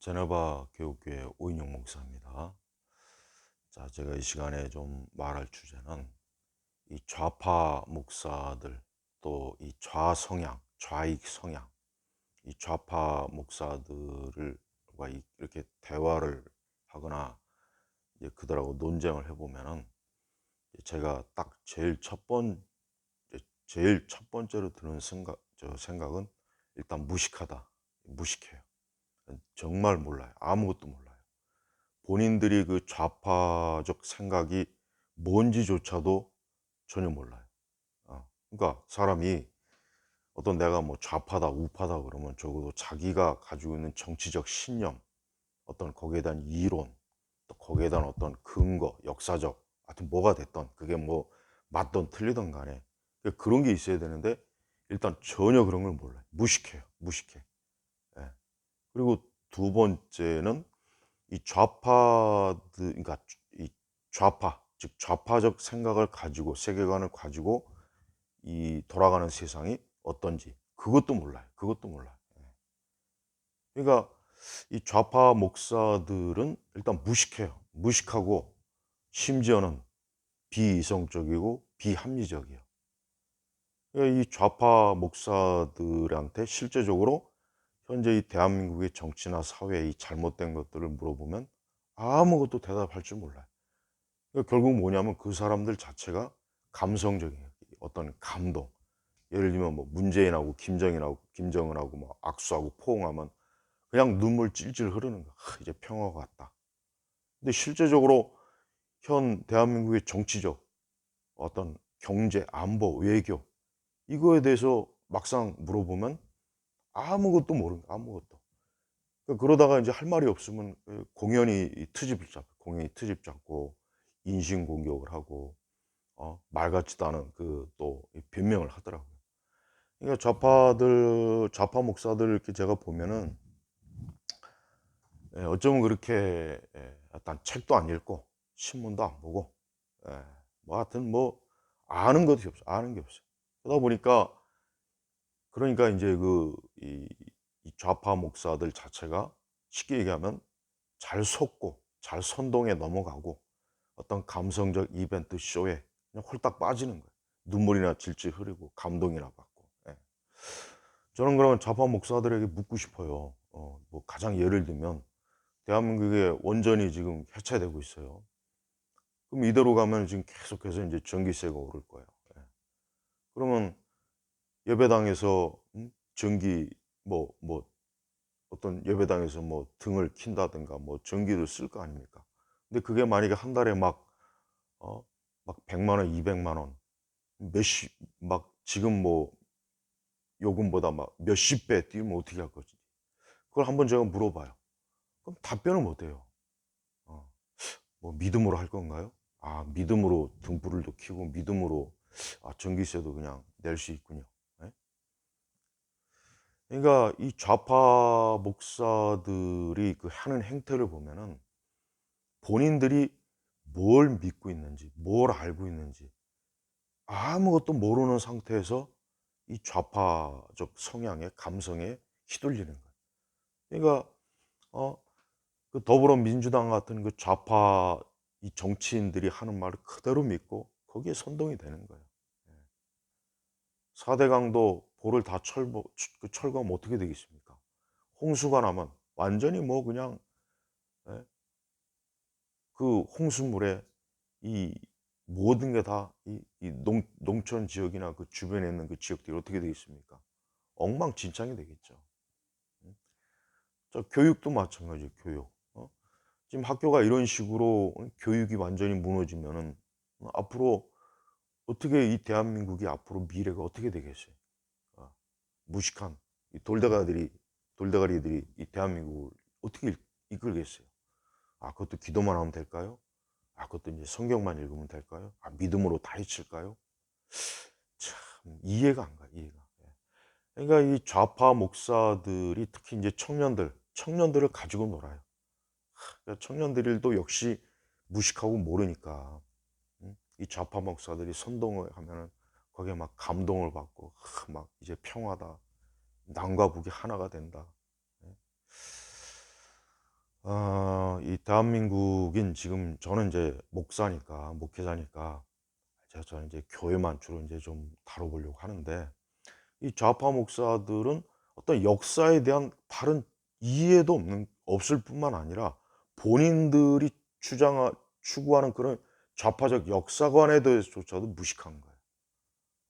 제네바 교육교회 오인영 목사입니다. 자, 제가 이 시간에 좀 말할 주제는 이 좌파 목사들 또 이 좌성향, 좌익 성향, 이 좌파 목사들과 이- 이렇게 대화를 하거나 이제 그들하고 논쟁을 해보면은 제가 딱 제일 첫 번, 제일 첫 번째로 드는 생각, 저 생각은 일단 무식하다, 무식해요. 정말 몰라요. 아무것도 몰라요. 본인들이 그 좌파적 생각이 뭔지조차도 전혀 몰라요. 어, 그러니까 사람이 어떤 내가 뭐 좌파다, 우파다 그러면 적어도 자기가 가지고 있는 정치적 신념, 어떤 거기에 대한 이론, 또 거기에 대한 어떤 근거, 역사적, 하여튼 뭐가 됐던 그게 뭐 맞던 틀리던 간에 그런 게 있어야 되는데 일단 전혀 그런 걸 몰라요. 무식해요. 무식해. 예. 그리고 두 번째는 이 좌파들, 그러니까 이 좌파, 즉 좌파적 생각을 가지고 세계관을 가지고 이 돌아가는 세상이 어떤지 그것도 몰라요. 그것도 몰라요. 예. 그러니까 이 좌파 목사들은 일단 무식해요. 무식하고 심지어는 비이성적이고 비합리적이에요. 그러니까 이 좌파 목사들한테 실제적으로 현재 이 대한민국의 정치나 사회의 이 잘못된 것들을 물어보면 아무것도 대답할 줄 몰라요. 그러니까 결국 뭐냐면 그 사람들 자체가 감성적이에요. 어떤 감동. 예를 들면 뭐 문재인하고 김정인하고 김정은하고 뭐 악수하고 포옹하면 그냥 눈물 찔찔 흐르는 거. 하, 이제 평화가 왔다. 근데 실제적으로 현 대한민국의 정치적 어떤 경제, 안보, 외교 이거에 대해서 막상 물어보면 아무것도 모르는 아무것도. 그러니까 그러다가 이제 할 말이 없으면 그 공연히 이 트집을 잡고, 공연히 트집 잡고, 인신 공격을 하고, 어, 말 같지도 않은 그 또 변명을 하더라고요. 그러니까 좌파들, 좌파 목사들 이렇게 제가 보면은, 예, 어쩌면 그렇게, 예, 일단 책도 안 읽고, 신문도 안 보고, 예, 뭐 하여튼 뭐, 아는 것이 없어, 아는 게 없어요. 그러다 보니까, 그러니까 이제 그, 좌파 목사들 자체가 쉽게 얘기하면 잘 속고, 잘 선동에 넘어가고, 어떤 감성적 이벤트 쇼에 그냥 홀딱 빠지는 거예요. 눈물이나 질질 흐르고, 감동이나 받고. 예. 저는 그러면 좌파 목사들에게 묻고 싶어요. 어, 뭐 가장 예를 들면, 대한민국의 원전이 지금 해체되고 있어요. 그럼 이대로 가면 지금 계속해서 이제 전기세가 오를 거예요. 예. 그러면 예배당에서 음? 전기 뭐뭐 어떤 예배당에서 뭐 등을 킨다든가 뭐 전기를 쓸 거 아닙니까? 근데 그게 만약에 한 달에 막 어, 막 100만 원, 200만 원, 몇십 막 지금 뭐 요금보다 막 몇십 배 뛰면 어떻게 할 거지? 그걸 한번 제가 물어봐요. 그럼 답변을 못 해요. 어, 뭐 믿음으로 할 건가요? 아, 믿음으로 등불을 도 켜고 믿음으로 아, 전기세도 그냥 낼 수 있군요. 예? 그러니까 이 좌파 목사들이 그 하는 행태를 보면은 본인들이 뭘 믿고 있는지, 뭘 알고 있는지 아무것도 모르는 상태에서 이 좌파적 성향의 감성에 휘둘리는 거예요. 그러니까 어, 그 더불어민주당 같은 그 좌파 이 정치인들이 하는 말을 그대로 믿고 거기에 선동이 되는 거예요. 예. 4대 강도 볼을 다 철거, 그 철거하면 어떻게 되겠습니까? 홍수가 나면 완전히 뭐 그냥 예? 그 홍수물에 이 모든 게 다 이 농, 농촌 지역이나 그 주변에 있는 그 지역들이 어떻게 되겠습니까? 엉망진창이 되겠죠. 음? 저 교육도 마찬가지 교육. 어? 지금 학교가 이런 식으로 교육이 완전히 무너지면은 앞으로 어떻게 이 대한민국이 앞으로 미래가 어떻게 되겠어요? 어, 무식한 이 돌대가들이 돌대가리들이 이 대한민국을 어떻게 이끌겠어요? 아, 그것도 기도만 하면 될까요? 아, 그것도 이제 성경만 읽으면 될까요? 아, 믿음으로 다 해칠까요? 참, 이해가 안 가, 이해가. 예. 그러니까 이 좌파 목사들이 특히 이제 청년들, 청년들을 가지고 놀아요. 그러니까 청년들도 역시 무식하고 모르니까 음, 이 좌파 목사들이 선동을 하면은 거기에 막 감동을 받고 막 이제 평화다, 남과 북이 하나가 된다. 예. 아, 이 대한민국인 지금 저는 이제 목사니까 목회자니까 제가 이제 교회만 주로 이제 좀 다뤄보려고 하는데 이 좌파 목사들은 어떤 역사에 대한 바른 이해도 없는 없을 뿐만 아니라 본인들이 주장 추구하는 그런 좌파적 역사관에 대해서조차도 무식한 거예요.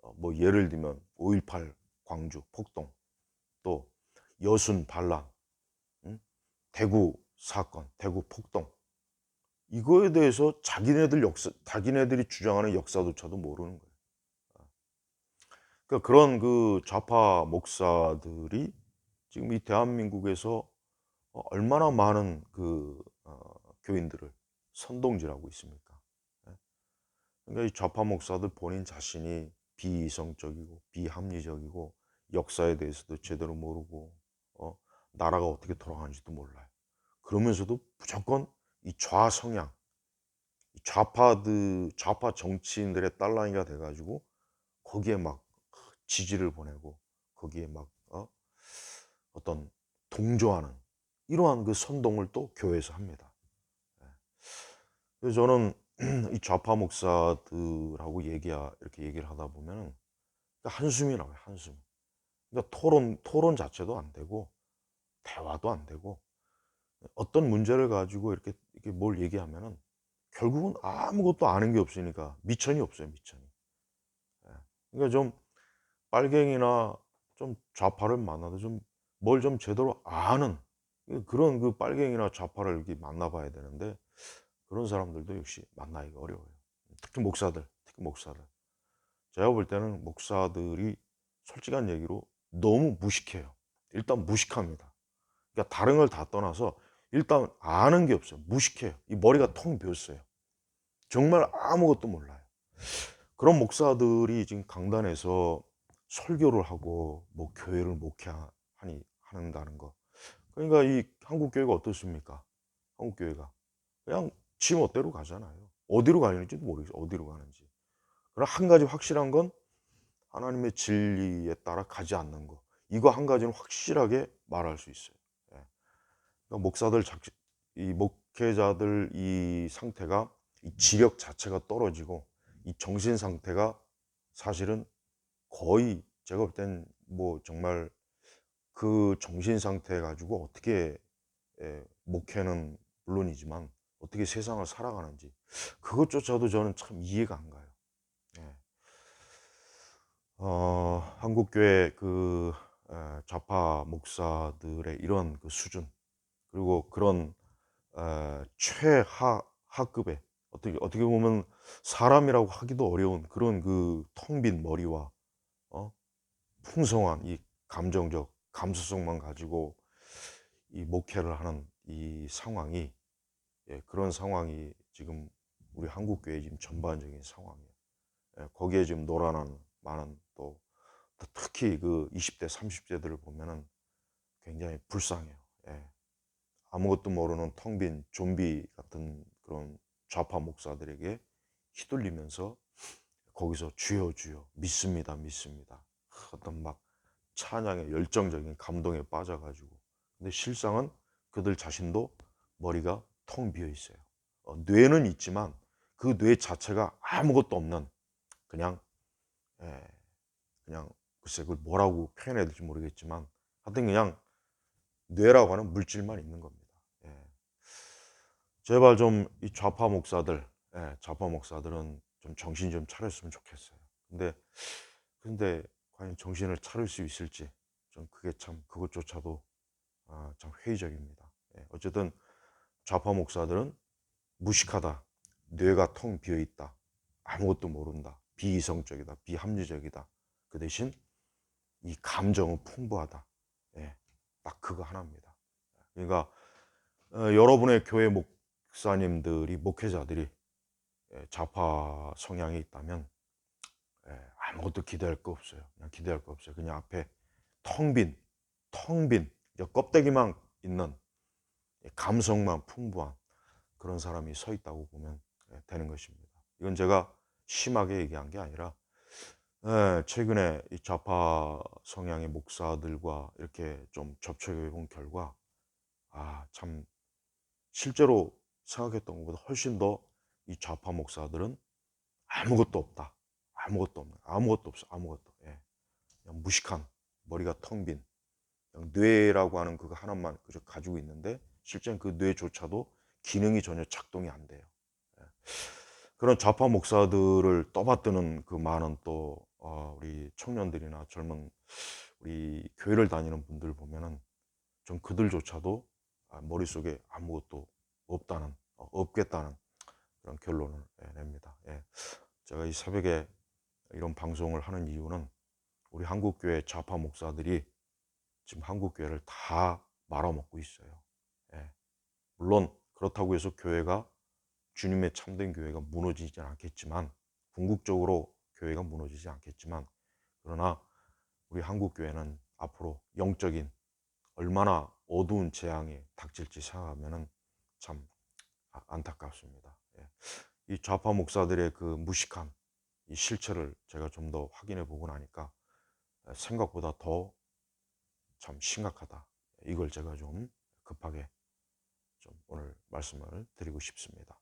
어, 뭐 예를 들면 5.18 광주 폭동, 또 여순 반란, 응? 대구 사건, 대구 폭동 이거에 대해서 자기네들 역사, 자기네들이 주장하는 역사조차도 모르는 거예요. 그러니까 그런 그 좌파 목사들이 지금 이 대한민국에서 어, 얼마나 많은 그 어, 교인들을 선동질하고 있습니까? 예? 그러니까 이 좌파 목사들 본인 자신이 비이성적이고 비합리적이고 역사에 대해서도 제대로 모르고 어, 나라가 어떻게 돌아가는지도 몰라요. 그러면서도 무조건 이 좌성향, 좌파들, 좌파 정치인들의 딸랑이가 돼가지고 거기에 막 지지를 보내고 거기에 막 어? 어떤 동조하는 이러한 그 선동을 또 교회에서 합니다. 예. 그래서 저는 이 좌파 목사들하고 얘기야 이렇게 얘기를 하다 보면 한숨이 나와요 한숨. 그러니까 토론 토론 자체도 안 되고 대화도 안 되고 어떤 문제를 가지고 이렇게, 이렇게 뭘 얘기하면은 결국은 아무것도 아는 게 없으니까 미천이 없어요 미천이. 예. 그러니까 좀 빨갱이나 좀 좌파를 만나도 좀뭘좀 제대로 아는 그런 그 빨갱이나 좌파를 이렇게 만나봐야 되는데 그런 사람들도 역시 만나기가 어려워요. 특히 목사들, 특히 목사들. 제가 볼 때는 목사들이 솔직한 얘기로 너무 무식해요. 일단 무식합니다. 그러니까 다른 걸 다 떠나서 일단 아는 게 없어요. 무식해요. 이 머리가 통 비었어요. 정말 아무것도 몰라요. 그런 목사들이 지금 강단에서 설교를 하고 뭐 교회를 목회하니 하는다는 거. 그러니까 이 한국 교회가 어떻습니까? 한국 교회가 그냥 지 멋대로 가잖아요. 어디로 가는지도 모르겠어요. 어디로 가는지. 그러나 한 가지 확실한 건 하나님의 진리에 따라 가지 않는 거. 이거 한 가지는 확실하게 말할 수 있어요. 예. 그러니까 목사들, 이 목회자들 이 상태가 이 지력 자체가 떨어지고 이 정신 상태가 사실은 거의 제가 볼 땐 뭐 정말 그 정신 상태 가지고 어떻게 예, 목회는 물론이지만 어떻게 세상을 살아가는지 그것조차도 저는 참 이해가 안 가요. 예. 어, 한국교회 그 에, 좌파 목사들의 이런 그 수준 그리고 그런 에, 최하 하급의 어떻게 어떻게 보면 사람이라고 하기도 어려운 그런 그 텅 빈 머리와 어? 풍성한 이 감정적 감수성만 가지고 이 목회를 하는 이 상황이 예, 그런 상황이 지금 우리 한국 교회 지금 전반적인 상황이에요. 예, 거기에 지금 노란한 많은 또 특히 그 20대, 30대들을 보면은 굉장히 불쌍해요. 예. 아무것도 모르는 텅 빈 좀비 같은 그런 좌파 목사들에게 휘둘리면서 거기서 주여 주여 믿습니다 믿습니다 어떤 막 찬양의 열정적인 감동에 빠져가지고 근데 실상은 그들 자신도 머리가 텅 비어 있어요 어, 뇌는 있지만 그 뇌 자체가 아무것도 없는 그냥 예, 그냥 글쎄 그걸 뭐라고 표현해야 될지 모르겠지만 하여튼 그냥 뇌라고 하는 물질만 있는 겁니다 예. 제발 좀 이 좌파 목사들 예, 좌파 목사들은 좀 정신 좀 차렸으면 좋겠어요. 근데 근데 과연 정신을 차릴 수 있을지 좀 그게 참 그것조차도 아, 참 회의적입니다. 예, 어쨌든 좌파 목사들은 무식하다, 뇌가 텅 비어 있다, 아무것도 모른다, 비이성적이다, 비합리적이다. 그 대신 이 감정은 풍부하다. 예, 딱 그거 하나입니다. 그러니까 어, 여러분의 교회 목사님들이 목회자들이 예, 좌파 성향이 있다면 예, 아무것도 기대할 거 없어요. 그냥 기대할 거 없어요. 그냥 앞에 텅 빈, 텅 빈, 껍데기만 있는 감성만 풍부한 그런 사람이 서 있다고 보면 예, 되는 것입니다. 이건 제가 심하게 얘기한 게 아니라 최근에 이 좌파 성향의 목사들과 이렇게 좀 접촉해 본 결과 아 참 실제로 생각했던 것보다 훨씬 더 이 좌파 목사들은 아무것도 없다. 아무것도 없는 아무것도 없어. 아무것도. 예. 그냥 무식한 머리가 텅 빈 뇌라고 하는 그거 하나만 그저 가지고 있는데 실제는 그 뇌조차도 기능이 전혀 작동이 안 돼요. 예. 그런 좌파 목사들을 떠받드는 그 많은 또 어, 우리 청년들이나 젊은 우리 교회를 다니는 분들 보면은 전 그들조차도 아, 머릿속에 아무것도 없다는 어, 없겠다는 그런 결론을 예, 냅니다. 예. 제가 이 새벽에 이런 방송을 하는 이유는 우리 한국교회 좌파 목사들이 지금 한국교회를 다 말아먹고 있어요. 예. 물론 그렇다고 해서 교회가 주님의 참된 교회가 무너지지 않겠지만 궁극적으로 교회가 무너지지 않겠지만 그러나 우리 한국 교회는 앞으로 영적인 얼마나 어두운 재앙이 닥칠지 생각하면은 참 아- 안타깝습니다. 예. 이 좌파 목사들의 그 무식한 이 실체를 제가 좀 더 확인해 보고 나니까 생각보다 더 참 심각하다. 이걸 제가 좀 급하게 좀 오늘 말씀을 드리고 싶습니다.